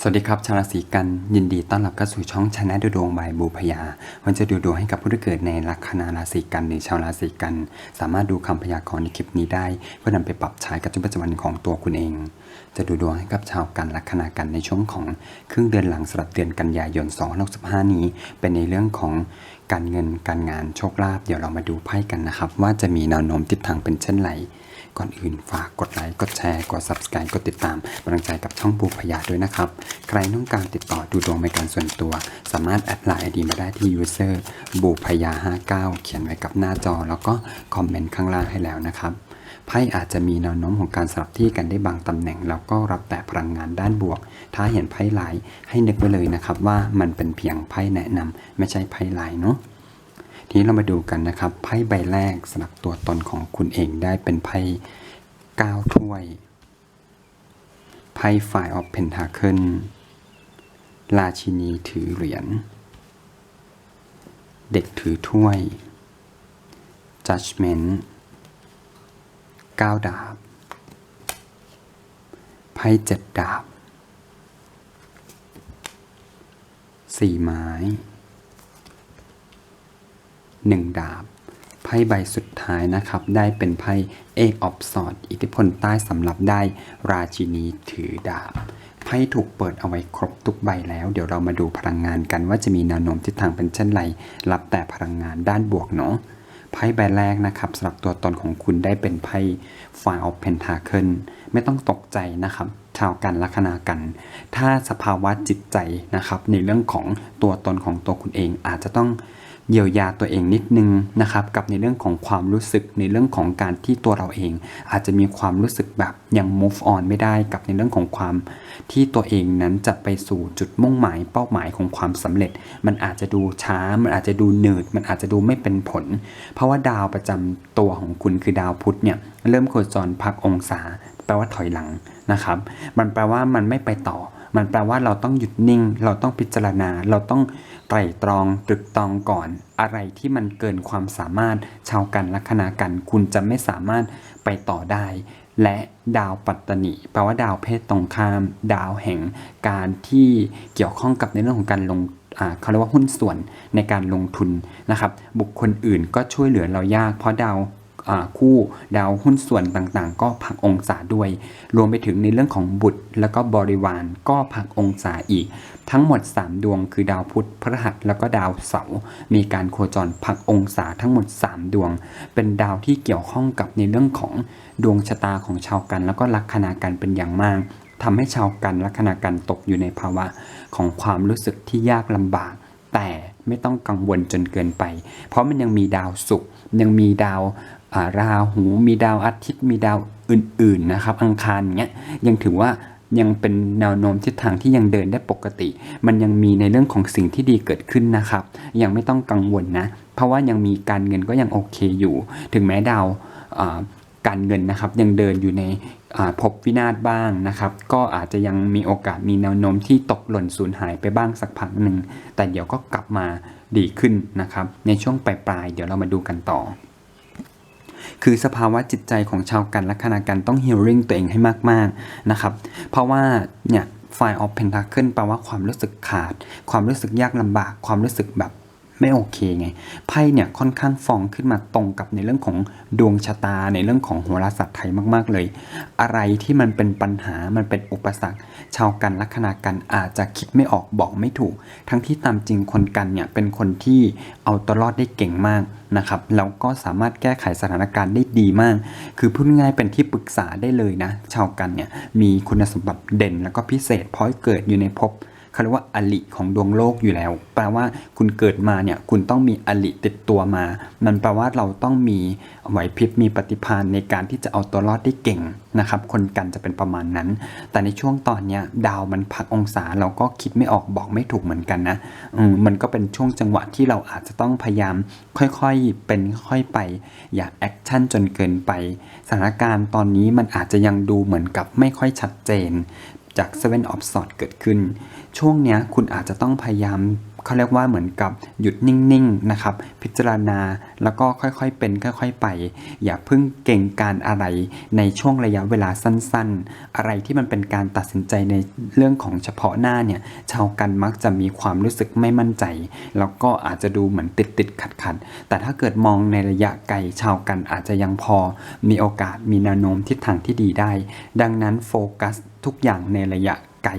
สวัสดีครับชาวราศีกันยินดีต้อนรับเข้าสู่ช่องชนะดูดวงบายบูพยาวันจะดูดวงให้กับผู้ที่เกิดในลัคนาราศีกันหรือชาวราศีกัน สามารถดูคำพยากรณ์ในคลิปนี้ได้ เพื่อนำไปปรับใช้กับชีวิตประจำวันของตัวคุณเอง จะดูดวงให้กับชาวกันลัคนากันในช่วงของครึ่งเดือนหลังสำหรับเดือนกันยายน2565นี้ เป็นในเรื่องของการเงินการงานโชคลาภเดี๋ยวเรามาดูไพ่กันนะครับว่าจะมีแนวโน้มทิศทางเป็นเช่นไร ก่อนอื่นฝากกดไลค์ กดแชร์ กด subscribe กดติดตามกำลังใจกับช่องบูพยาด้วยนะครับ ใครต้องการติดต่อดูดวงเป็นการส่วนตัว สามารถแอดไลน์ไอดีมาได้ที่ user บูพยา59 เขียนไว้กับหน้าจอ แล้วก็คอมเมนต์ข้างล่างให้แล้วนะครับไพ่อาจจะมีแนวโน้มของการสลับที่กันได้บางตำแหน่ง แล้วก็รับแต่พลังงานด้านบวก ถ้าเห็นไพ่ลายให้นึกไว้เลยนะครับว่ามันเป็นเพียงไพ่แนะนำไม่ใช่ไพ่ลายเนาะ นี้เรามาดูกันนะครับไพ่ใบแรกสำหรับตัวตนของคุณเองได้เป็นไพ่เก้าถ้วยไพ่ฝ่ายออฟเพนทาเคิลราชินีถือเหรียญ เด็กถือถ้วย Judgment เก้าดาบ ไพ่เจ็ดดาบ สี่ไม้ หนึ่งดาบ ไพ่ใบสุดท้ายนะครับ ได้เป็นไพ่เอกออฟสอด อิทธิพลใต้สำหรับได้ราชินีถือดาบ ไพ่ถูกเปิดเอาไว้ครบทุกใบแล้ว เดี๋ยวเรามาดูพลังงานกันว่าจะมีแนวโน้มทิศทางเป็นเช่นไร รับแต่พลังงานด้านบวกเนาะ ไพ่ใบแรกนะครับสำหรับตัวตนของคุณได้เป็นไพ่ Five of Pentacle ไม่ต้องตกใจนะครับชาวกันลัคนากัน ถ้าสภาวะจิตใจนะครับ ในเรื่องของตัวตนของตัวคุณเองอาจจะต้อง เยียวยาตัวเองนิดนึงนะครับกับในเรื่องของความรู้สึกในเรื่องของการที่ตัวเราเอง อาจจะมีความรู้สึกแบบยัง move on ไม่ได้กับในเรื่องของความที่ตัวเองนั้นจะไปสู่จุดมุ่งหมายเป้าหมายของความสำเร็จ มันอาจจะดูช้ามันอาจจะดูเหนิร์ดมันอาจจะดูไม่เป็นผล เพราะว่าดาวประจำตัวของคุณคือดาวพุธเนี่ยเริ่มโคจรพักองศา แปลว่าถอยหลังนะครับ มันแปลว่ามันไม่ไปต่อมันแปลว่าเราต้องหยุดนิ่ง เราต้องพิจารณา เราต้อง ไตร่ตรองตรึกตรองก่อน อะไรที่มันเกินความสามารถชาวกันลัคนากัน คุณจะไม่สามารถไปต่อได้ และดาวปัตตนิแปลว่าดาวเพศตรงข้าม ดาวแห่งการที่เกี่ยวข้องกับในเรื่องของการลงเขาเรียกว่าหุ้นส่วนในการลงทุนนะครับ บุคคลอื่นก็ช่วยเหลือเรายากเพราะดาว คู่ดาวหุ้นส่วนต่างๆ ก็พักองศาด้วย รวมไปถึงในเรื่องของบุตร แล้วก็บริวารก็พักองศาอีก ทั้งหมด 3 ดวงคือดาวพุธพฤหัสแล้วก็ดาวเสาร์มีการโคจรพักองศาทั้งหมด 3 ดวง เป็นดาวที่เกี่ยวข้องกับในเรื่องของดวงชะตาของชาวกัน แล้วก็ลัคนากันเป็นอย่างมากทำให้ชาวกันลัคนากันตกอยู่ในภาวะของความรู้สึกที่ยากลำบาก แต่ไม่ต้องกังวลจนเกินไป เพราะมันยังมีดาวศุกร์ยังมีดาว ราหูมีดาวอาทิตย์มีดาวอื่นๆนะครับ อังคารเนี้ยยังถือว่ายังเป็นแนวโน้มทิศทางที่ยังเดินได้ปกติ มันยังมีในเรื่องของสิ่งที่ดีเกิดขึ้นนะครับ ยังไม่ต้องกังวลนะ เพราะว่ายังมีการเงินก็ยังโอเคอยู่ ถึงแม้ดาวการเงินนะครับยังเดินอยู่ในอ่าภพวินาศบ้างนะครับ ก็อาจจะยังมีโอกาสมีแนวโน้มที่ตกหล่นสูญหายไปบ้างสักพักหนึ่งแต่เดี๋ยวก็กลับมาดีขึ้นนะครับ ในช่วงปลายๆเดี๋ยวเรามาดูกันต่อ คือสภาวะจิตใจของชาวกันและคณากันต้องฮีลลิ่งตัวเองให้มากๆนะครับ เพราะว่าเนี่ยไฟออฟเพนทาเคิลแปลว่าความรู้สึกขาด ความรู้สึกยากลำบาก ความรู้สึกแบบ ไม่โอเคไงไพ่เนี่ยค่อนข้างฟองขึ้นมาตรงกับในเรื่องของดวงชะตาในเรื่องของโหราศาสตร์ไทยมากๆเลย อะไรที่มันเป็นปัญหามันเป็นอุปสรรค ชาวกันลัคนากันอาจจะคิดไม่ออกบอกไม่ถูก ทั้งที่ตามจริงคนกันเนี่ยเป็นคนที่เอาตัวรอดได้เก่งมากนะครับแล้วก็สามารถแก้ไขสถานการณ์ได้ดีมาก คือพูดง่ายๆเป็นที่ปรึกษาได้เลยนะ ชาวกันเนี่ยมีคุณสมบัติเด่นแล้วก็พิเศษเพราะเกิดอยู่ในภพ เขาเรียกว่าอลิของดวงโลกอยู่แล้ว แปลว่าคุณเกิดมาเนี่ยคุณต้องมีอลิติดตัวมา มันแปลว่าเราต้องมีไหวพริบมีปฏิภาณในการที่จะเอาตัวรอดได้เก่งนะครับ คนกันจะเป็นประมาณนั้น แต่ในช่วงตอนเนี้ยดาวมันพักองศาเราก็คิดไม่ออกบอกไม่ถูกเหมือนกันนะอืมมันก็เป็นช่วงจังหวะที่เราอาจจะต้องพยายามค่อยๆเป็นค่อยไป อย่าแอคชั่นจนเกินไป สถานการณ์ตอนนี้มันอาจจะยังดูเหมือนกับไม่ค่อยชัดเจน จาก7 of s w o r d เกิดขึ้น ช่วงเนี้ยคุณอาจจะต้องพยายาม เขาเรียกว่าเหมือนกับหยุดนิ่งๆนะครับ พิจารณาแล้วก็ค่อยๆเป็นค่อย ๆ ไป อย่าเพิ่งเก่งการอะไรในช่วงระยะเวลาสั้นๆ อะไรที่มันเป็นการตัดสินใจในเรื่องของเฉพาะหน้าเนี่ยชาวกันมักจะมีความรู้สึกไม่มั่นใจ แล้วก็อาจจะดูเหมือนติดติดขัดขัดๆแต่ถ้าเกิดมองในระยะไกลชาวกันอาจจะยังพอ มีโอกาสมีแนวโน้มทิศทางที่ดีได้ ดังนั้นโฟกัสทุกอย่างในระยะไกล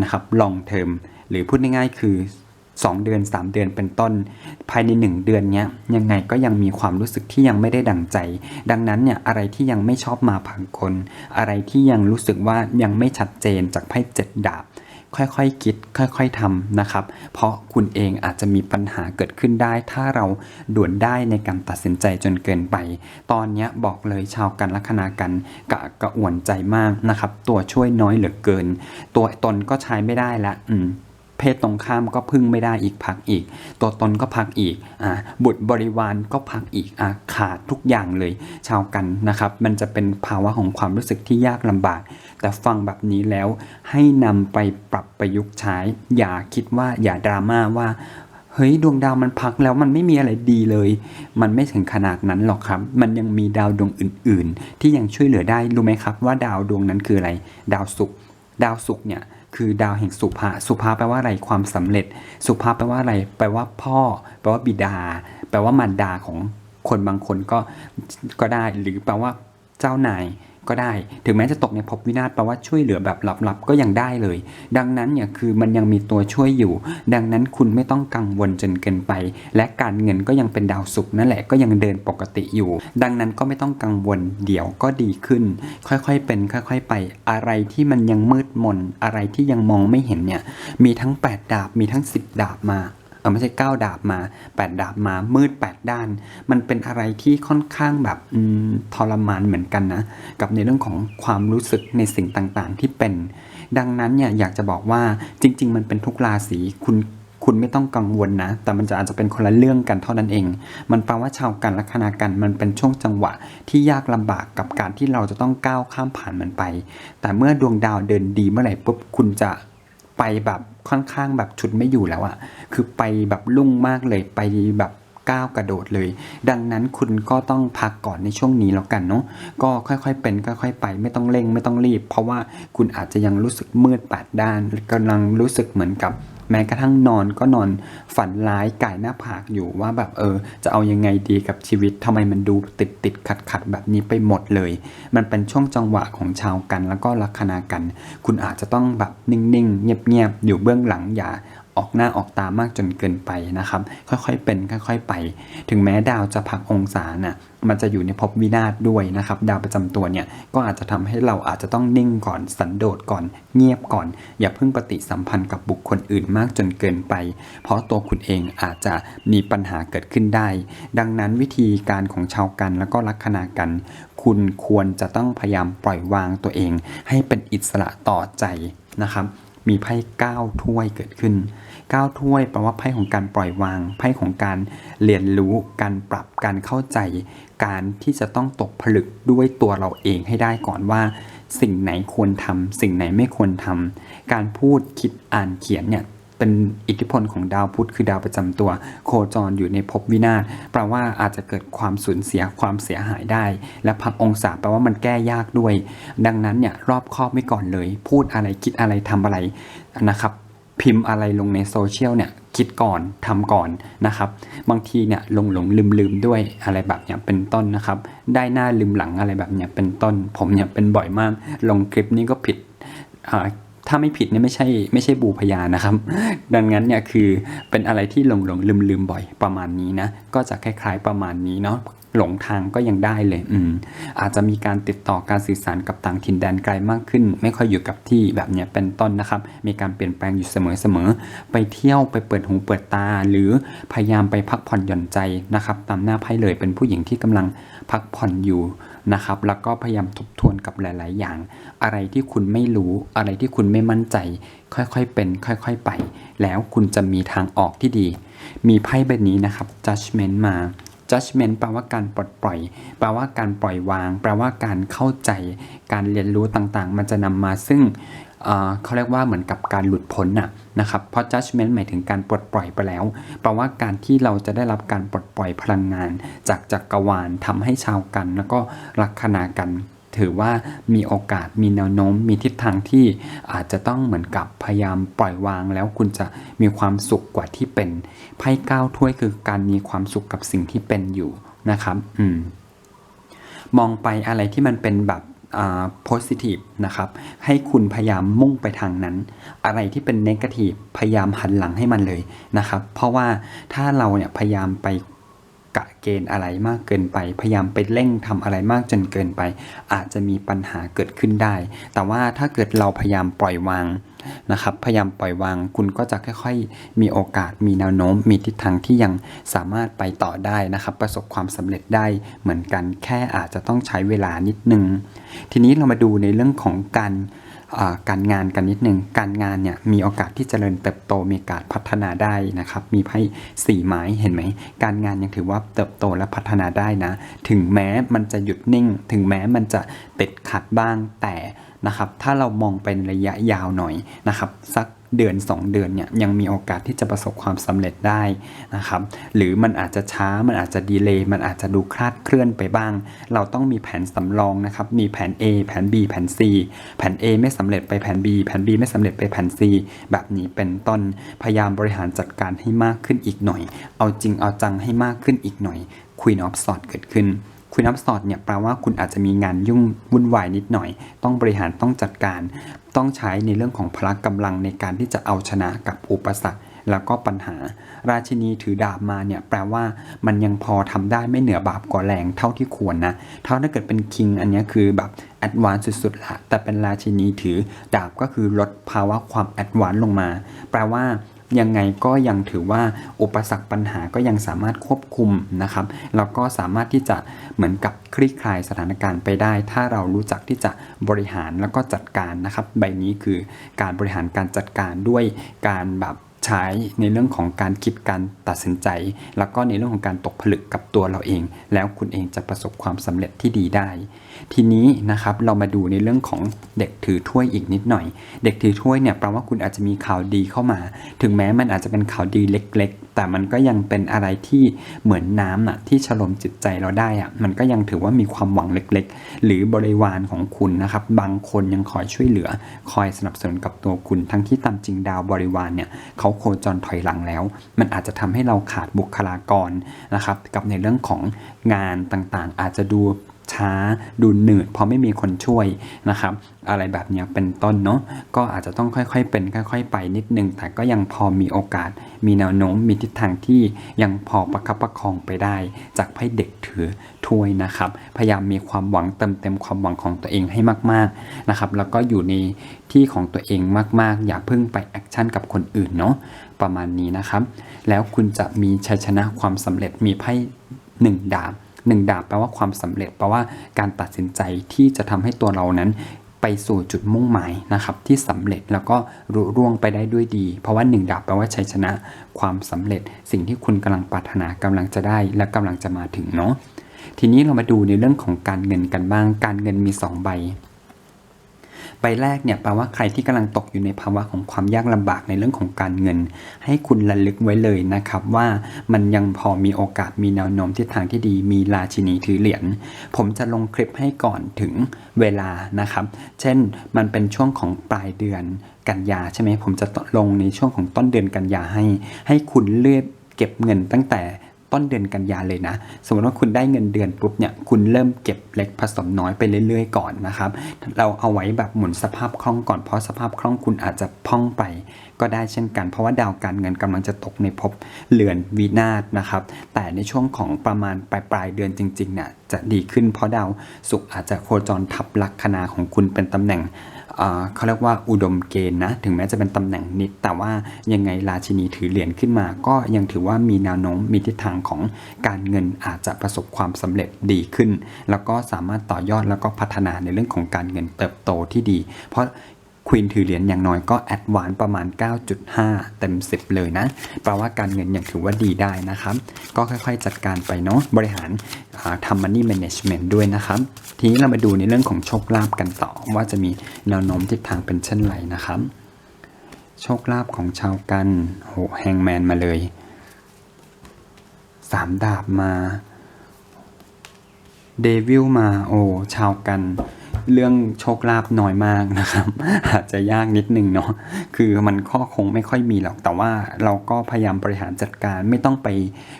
นะครับ long term หรือพูดง่ายๆคือ 2 เดือน 3 เดือนเป็นต้น ภายใน 1 เดือนเนี้ยยังไงก็ยังมีความรู้สึกที่ยังไม่ได้ดังใจ ดังนั้นเนี่ยอะไรที่ยังไม่ชอบมาผังคน อะไรที่ยังรู้สึกว่ายังไม่ชัดเจนจากไพ่เจ็ดดาบค่อยๆคคิด ค่อยๆทำนะครับ เพราะคุณเองอาจจะมีปัญหาเกิดขึ้นได้ ถ้าเราด่วนได้ในการตัดสินใจจนเกินไป ตอนนี้บอกเลยชาวกันลัคนากันกะกระอ่วนใจมากนะครับ ตัวช่วยน้อยเหลือเกิน ตัวตนก็ใช้ไม่ได้ละอืม เพศตรงข้ามก็พึ่งไม่ได้อีกพักอีก ตัวตนก็พักอีกอ่าบุตรบริวารก็พักอีกอ่าขาดทุกอย่างเลย ชาวกันนะครับ มันจะเป็นภาวะของความรู้สึกที่ยากลำบาก แต่ฟังแบบนี้แล้วให้นำไปปรับประยุกต์ใช้ อย่าคิดว่าอย่าดราม่าว่าเฮ้ยดวงดาวมันพักแล้วมันไม่มีอะไรดีเลย มันไม่ถึงขนาดนั้นหรอกครับ มันยังมีดาวดวงอื่น ๆ ที่ยังช่วยเหลือได้รู้ไหมครับ ว่าดาวดวงนั้นคืออะไร ดาวศุกร์ดาวศุกร์เนี่ย คือดาวแห่งสุภาสุภาแปลว่าอะไรความสำเร็จ สุภาแปลว่าอะไร แปลว่าพ่อ แปลว่าบิดา แปลว่ามารดาของคนบางคนก็ก็ได้ หรือแปลว่าเจ้านาย ก็ได้ ถึงแม้จะตกในภพวินาศแปลว่าช่วยเหลือแบบลับๆก็ยังได้เลย ดังนั้นเนี่ยคือมันยังมีตัวช่วยอยู่ ดังนั้นคุณไม่ต้องกังวลจนเกินไป และการเงินก็ยังเป็นดาวศุกร์นั่นแหละก็ยังเดินปกติอยู่ ดังนั้นก็ไม่ต้องกังวลเดี๋ยวก็ดีขึ้น ค่อยๆเป็นค่อย ๆ ไป อะไรที่มันยังมืดมนอะไรที่ยังมองไม่เห็นเนี่ยมีทั้ง 8 ดาบมีทั้ง 10 ดาบมา ไม่ใช่ 9 ดาบมา 8 ดาบมามืด 8 ด้าน มันเป็นอะไรที่ค่อนข้างแบบทรมานเหมือนกันนะ กับในเรื่องของความรู้สึกในสิ่งต่างๆ ที่เป็น ดังนั้นเนี่ยอยากจะบอกว่าจริง ๆ มันเป็นทุกราศีคุณคุณไม่ต้องกังวลนะ แต่มันจะอาจจะเป็นคนละเรื่องกันเท่านั้นเอง มันแปลว่าชาวกันลัคนากันมันเป็นช่วงจังหวะที่ยากลำบากกับการที่เราจะต้องก้าวข้ามผ่านมันไป แต่เมื่อดวงดาวเดินดีเมื่อไหร่ปุ๊บคุณจะ ไปแบบค่อนข้างแบบชุดไม่อยู่แล้วอะคือไปแบบลุ่งมากเลยไปแบบก้าวกระโดดเลย ดังนั้นคุณก็ต้องพักก่อนในช่วงนี้แล้วกันเนาะก็ค่อยๆเป็นค่อยๆไปไม่ต้องเร่งไม่ต้องรีบ เพราะว่าคุณอาจจะยังรู้สึกมืดแปดด้านกำลังรู้สึกเหมือนกับ แม้กระทั่งนอนก็นอนฝันร้ายก่ายหน้าผากอยู่ว่าแบบเออ จะเอายังไงดีกับชีวิตทำไมมันดูติดติดขัดขัดแบบนี้ไปหมดเลย มันเป็นช่วงจังหวะของชาวกันแล้วก็ลัคนากัน คุณอาจจะต้องแบบนิ่งๆ เงียบๆ อยู่เบื้องหลังอย่า ออกหน้าออกตามากจนเกินไปนะครับ ค่อยๆเป็นค่อยๆไป ถึงแม้ดาวจะพักองศาน่ะมันจะอยู่ในภพวินาศด้วยนะครับ ดาวประจำตัวเนี่ยก็อาจจะทำให้เราอาจจะต้องนิ่งก่อนสันโดษก่อน เงียบก่อน อย่าเพิ่งปฏิสัมพันธ์กับบุคคลอื่นมากจนเกินไป เพราะตัวคุณเองอาจจะมีปัญหาเกิดขึ้นได้ ดังนั้นวิธีการของชาวกันแล้วก็ลัคนากัน คุณควรจะต้องพยายามปล่อยวางตัวเอง ให้เป็นอิสระต่อใจนะครับ มีไพ่เก้าถ้วยเกิดขึ้นเก้าถ้วยแปลว่าไพ่ของการปล่อยวาง ไพ่ของการเรียนรู้ การปรับการเข้าใจ การที่จะต้องตกผลึกด้วยตัวเราเองให้ได้ก่อนว่า สิ่งไหนควรทำสิ่งไหนไม่ควรทำการพูดคิดอ่านเขียนเนี่ย เป็นอิทธิพลของดาวพุธคือดาวประจำตัว โคจรอยู่ในภพวินาศแปลว่าอาจจะเกิดความสูญเสียความเสียหายได้ และพักองศาแปลว่ามันแก้ยากด้วย ดังนั้นเนี่ยรอบคอบไว้ก่อนเลย พูดอะไรคิดอะไรทำอะไรนะครับ พิมพ์อะไรลงในโซเชียลเนี่ยคิดก่อนทำก่อนนะครับ บางทีเนี่ยหลงหลงลืมลืมด้วยอะไรแบบเนี้ยเป็นต้นนะครับ ได้หน้าลืมหลังอะไรแบบเนี้ยเป็นต้น ผมเนี่ยเป็นบ่อยมาก ลงคลิปนี้ก็ผิดอ่า ถ้าไม่ผิดเนี่ยไม่ใช่ไม่ใช่บูพยานนะครับ ดังนั้นเนี่ยคือเป็นอะไรที่หลงหลงลืมลืมบ่อยประมาณนี้นะ ก็จะคล้ายๆประมาณนี้เนาะหลงทางก็ยังได้เลย อืม อาจจะมีการติดต่อการสื่อสารกับต่างถิ่นแดนไกลมากขึ้น ไม่ค่อยอยู่กับที่แบบเนี้ยเป็นต้นนะครับ มีการเปลี่ยนแปลงอยู่เสมอๆ ไปเที่ยวไปเปิดหูเปิดตา หรือพยายามไปพักผ่อนหย่อนใจนะครับ ตามหน้าไพ่เลยเป็นผู้หญิงที่กำลังพักผ่อนอยู่ นะครับ แล้วก็พยายามทบทวนกับหลาย ๆ อย่าง อะไรที่คุณไม่รู้ อะไรที่คุณไม่มั่นใจ ค่อยๆเป็น ค่อยๆไป แล้วคุณจะมีทางออกที่ดี มีไพ่ใบนี้นะครับ judgment มา judgment แปลว่าการปลดปล่อย แปลว่าการปล่อยวาง แปลว่าการเข้าใจ การเรียนรู้ต่างๆ มันจะนำมาซึ่ง เขาเรียกว่าเหมือนกับการหลุดพ้นน่ะนะครับ เพราะ judgment หมายถึงการปลดปล่อยไปแล้ว แปลว่าการที่เราจะได้รับการปลดปล่อยพลังงาน จากจักรวาลทำให้ชาวกัน แล้วก็ลัคนากัน ถือว่ามีโอกาสมีแนวโน้ม มีทิศทางที่อาจจะต้องเหมือนกับพยายามปล่อยวางแล้วคุณจะมีความสุขกว่าที่เป็นไพ่เก้าถ้วยคือการมีความสุขกับสิ่งที่เป็นอยู่นะครับ อืมมองไปอะไรที่มันเป็นแบบ positive นะครับ ให้คุณพยายามมุ่งไปทางนั้น อะไรที่เป็น negative พยายามหันหลังให้มันเลยนะครับ เพราะว่าถ้าเราเนี่ยพยายามไป กะเกณฑ์อะไรมากเกินไป พยายามไปเร่งทำอะไรมากจนเกินไป อาจจะมีปัญหาเกิดขึ้นได้ แต่ว่าถ้าเกิดเราพยายามปล่อยวางนะครับ พยายามปล่อยวาง คุณก็จะค่อยๆ มีโอกาส มีแนวโน้ม มีทิศทางที่ยังสามารถไปต่อได้นะครับ ประสบความสำเร็จได้เหมือนกัน แค่อาจจะต้องใช้เวลานิดนึง ทีนี้เรามาดูในเรื่องของการ การงานกันนิดนึง การงานเนี่ยมีโอกาสที่จเจริญเติบโตมีโอกาสพัฒนาได้นะครับ มีไพ่สี่ไม้เห็นไหม การงานยังถือว่าเติบโตและพัฒนาได้นะ ถึงแม้มันจะหยุดนิ่ง ถึงแม้มันจะติดขัดบ้างแต่นะครับ ถ้าเรามองเป็นระยะยาวหน่อยนะครับ สัก เดือน 2 เดือนเนี่ยยังมีโอกาสที่จะประสบความสำเร็จได้นะครับหรือมันอาจจะช้ามันอาจจะดีเลย์มันอาจจะดูคลาดเคลื่อนไปบ้าง เราต้องมีแผนสำรองนะครับมีแผน A แผน B แผน C แผน A ไม่สำเร็จไปแผน B แผน B ไม่สำเร็จไปแผน C แบบนี้เป็นต้นพยายามบริหารจัดการให้มากขึ้นอีกหน่อย เอาจริงเอาจังให้มากขึ้นอีกหน่อย Queen of Swords เกิดขึ้น คุณอัพสอดเนี่ยแปลว่าคุณอาจจะมีงานยุ่งวุ่นวายนิดหน่อย ต้องบริหารต้องจัดการ ต้องใช้ในเรื่องของพละกำลังในการที่จะเอาชนะกับอุปสรรคแล้วก็ปัญหา ราชินีถือดาบมาเนี่ยแปลว่ามันยังพอทำได้ไม่เหนือบาปกว่าแรงเท่าที่ควรนะเท่าถ้าเกิดเป็นคิงอันนี้คือแบบแอดวานซ์สุดๆละแต่เป็นราชินีถือดาบก็คือลดภาวะความแอดวานซ์ลงมา แปลว่า ยังไงก็ยังถือว่าอุปสรรคปัญหาก็ยังสามารถควบคุมนะครับแล้วก็สามารถที่จะเหมือนกับคลี่คลายสถานการณ์ไปได้ ถ้าเรารู้จักที่จะบริหารแล้วก็จัดการนะครับ ใบนี้คือการบริหารการจัดการด้วยการแบบ ใช้ในเรื่องของการคิดการตัดสินใจ แล้วก็ในเรื่องของการตกผลึกกับตัวเราเอง แล้วคุณเองจะประสบความสำเร็จที่ดีได้ ทีนี้นะครับเรามาดูในเรื่องของเด็กถือถ้วยอีกนิดหน่อย เด็กถือถ้วยเนี่ยแปลว่าคุณอาจจะมีข่าวดีเข้ามา ถึงแม้มันอาจจะเป็นข่าวดีเล็ก แต่มันก็ยังเป็นอะไรที่เหมือนน้ำอะที่ฉลมจิตใจเราได้อะมันก็ยังถือว่ามีความหวังเล็กๆ หรือบริวารของคุณนะครับ บางคนยังคอยช่วยเหลือ คอยสนับสนุนกับตัวคุณ ทั้งที่ตามจริงดาวบริวารเนี่ยเขาโคจรถอยหลังแล้ว มันอาจจะทำให้เราขาดบุคลากรนะครับ กับในเรื่องของงานต่างๆ อาจจะดู ช้าดูหนืดเพราะไม่มีคนช่วยนะครับ อะไรแบบนี้เป็นต้นเนาะก็อาจจะต้องค่อยๆเป็นค่อย ๆ ไปนิดนึง แต่ก็ยังพอมีโอกาส มีแนวโน้มมีทิศทางที่ยังพอประคับประคองไปได้ จากไพ่เด็กถือถ้วยนะครับ พยายามมีความหวังเติมเต็มความหวังของตัวเองให้มากๆนะครับ แล้วก็อยู่ในที่ของตัวเองมากๆ อย่าเพิ่งไปแอคชั่นกับคนอื่นเนาะประมาณนี้นะครับ แล้วคุณจะมีชัยชนะความสำเร็จมีไพ่หนึ่งดาบ หนึ่งดาบแปลว่าความสำเร็จแปลว่าการตัดสินใจที่จะทำให้ตัวเรานั้นไปสู่จุดมุ่งหมายนะครับที่สำเร็จแล้วก็รุร่วงไปได้ด้วยดี เพราะว่าหนึ่งดาบแปลว่าชัยชนะความสำเร็จ สิ่งที่คุณกำลังปรารถนากำลังจะได้และกำลังจะมาถึงเนาะทีนี้เรามาดูในเรื่องของการเงินกันบ้าง การเงินมี 2 ใบ ใบแรกเนี่ยแปลว่าใครที่กำลังตกอยู่ในภาวะของความยากลำบากในเรื่องของการเงิน ให้คุณระลึกไว้เลยนะครับว่ามันยังพอมีโอกาสมีแนวโน้มทิศทางที่ดีมีราชินีถือเหรียญผมจะลงคลิปให้ก่อนถึงเวลานะครับ เช่นมันเป็นช่วงของปลายเดือนกันยาใช่ไหมผมจะลงในช่วงของต้นเดือนกันยาให้ ให้คุณเลือกเก็บเงินตั้งแต่ ต้นเดือนกันยาเลยนะ สมมติว่าคุณได้เงินเดือนปุ๊บเนี่ยคุณเริ่มเก็บเล็กผสมน้อยไปเรื่อยๆก่อนนะครับ เราเอาไว้แบบหมุนสภาพคล่องก่อนเพราะสภาพคล่องคุณอาจจะพ่องไป ก็ได้เช่นกัน เพราะว่าดาวการเงินกำลังจะตกในภพเรือนวินาศนะครับ แต่ในช่วงของประมาณปลายปลายเดือนจริงๆเนี่ยจะดีขึ้นเพราะดาวศุกร์อาจจะโคจรทับลัคนาของคุณเป็นตำแหน่ง เขาเรียกว่าอุดมเกณฑ์นะ ถึงแม้จะเป็นตำแหน่งนิด แต่ว่ายังไงราชินีถือเหรียญขึ้นมา ก็ยังถือว่ามีแนวโน้มมีทิศทางของการเงินอาจจะประสบความสำเร็จดีขึ้น แล้วก็สามารถต่อยอดแล้วก็พัฒนาในเรื่องของการเงินเติบโตที่ดี เพราะ ควีนถือเหรียญอย่างน้อยก็แอดวานประมาณ 9.5 เต็ม 10 เลยนะแปลว่าการเงินยังถือว่าดีได้นะครับ ก็ค่อยๆจัดการไปเนาะบริหารทำ money management ด้วยนะครับ ทีนี้เรามาดูในเรื่องของโชคลาภกันต่อว่าจะมีแนวโน้มทิศทางเป็นเช่นไรนะครับ โชคลาภของชาวกันโหแฮงแมนมาเลยสามดาบมาเดวิลมาโอชาวกัน เรื่องโชคลาภน้อยมากนะครับอาจจะยากนิดนึงเนาะคือมันข้อคงไม่ค่อยมีหรอกแต่ว่าเราก็พยายามบริหารจัดการไม่ต้องไป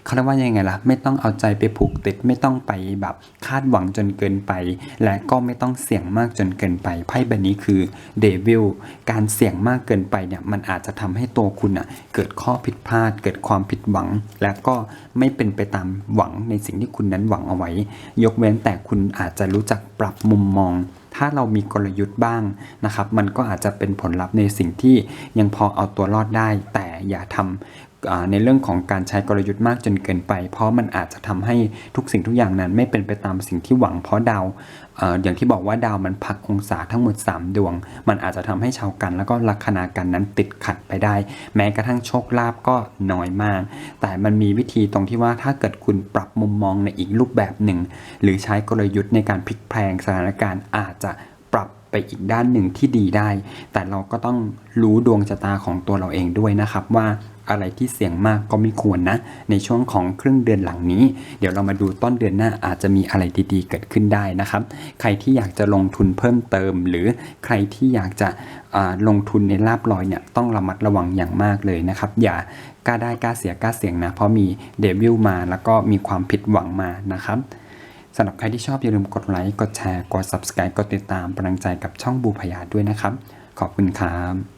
เขาเรียกว่ายังไงล่ะ ไม่ต้องเอาใจไปผูกติด ไม่ต้องไปแบบคาดหวังจนเกินไป และก็ไม่ต้องเสี่ยงมากจนเกินไปไพ่ใบนี้คือเดวิลการเสี่ยงมากเกินไปเนี่ยมันอาจจะทำให้ตัวคุณอะเกิดข้อผิดพลาด เกิดความผิดหวัง และก็ไม่เป็นไปตามหวังในสิ่งที่คุณนั้นหวังเอาไว้ ยกเว้นแต่คุณอาจจะรู้จักปรับมุมมอง ถ้าเรามีกลยุทธ์บ้างนะครับ มันก็อาจจะเป็นผลลัพธ์ในสิ่งที่ยังพอเอาตัวรอดได้ แต่อย่าทำอ่า ในเรื่องของการใช้กลยุทธ์มากจนเกินไป เพราะมันอาจจะทำให้ทุกสิ่งทุกอย่างนั้น ไม่เป็นไปตามสิ่งที่หวังเพราะดาวอย่างที่บอกว่าดาวมันพักองศาทั้งหมด 3 ดวง มันอาจจะทำให้ชาวกัน แล้วก็ลัคนากันนั้นติดขัดไปได้ แม้กระทั่งโชคลาภก็น้อยมาก แต่มันมีวิธีตรงที่ว่าถ้าเกิดคุณปรับมุมมองในอีกรูปแบบหนึ่ง หรือใช้กลยุทธ์ในการพลิกแพลงสถานการณ์อาจจะ ไปอีกด้านหนึ่งที่ดีได้ แต่เราก็ต้องรู้ดวงชะตาของตัวเราเองด้วยนะครับว่าอะไรที่เสี่ยงมากก็ไม่ควรนะ ในช่วงของครึ่งเดือนหลังนี้ เดี๋ยวเรามาดูต้นเดือนหน้าอาจจะมีอะไรดีๆเกิดขึ้นได้นะครับ ใครที่อยากจะลงทุนเพิ่มเติม หรือใครที่อยากจะลงทุนในลาบลอยเนี่ยต้องระมัดระวังอย่างมากเลยนะครับ อย่ากล้าได้กล้าเสียกล้าเสี่ยงนะ เพราะมีเดวิลมาแล้วก็มีความผิดหวังมานะครับ สำหรับใครที่ชอบอย่าลืมกดไลค์ กดแชร์ กด subscribe กดติดตามกำลังใจกับช่องบูพยาด้วยนะครับ ขอบคุณครับ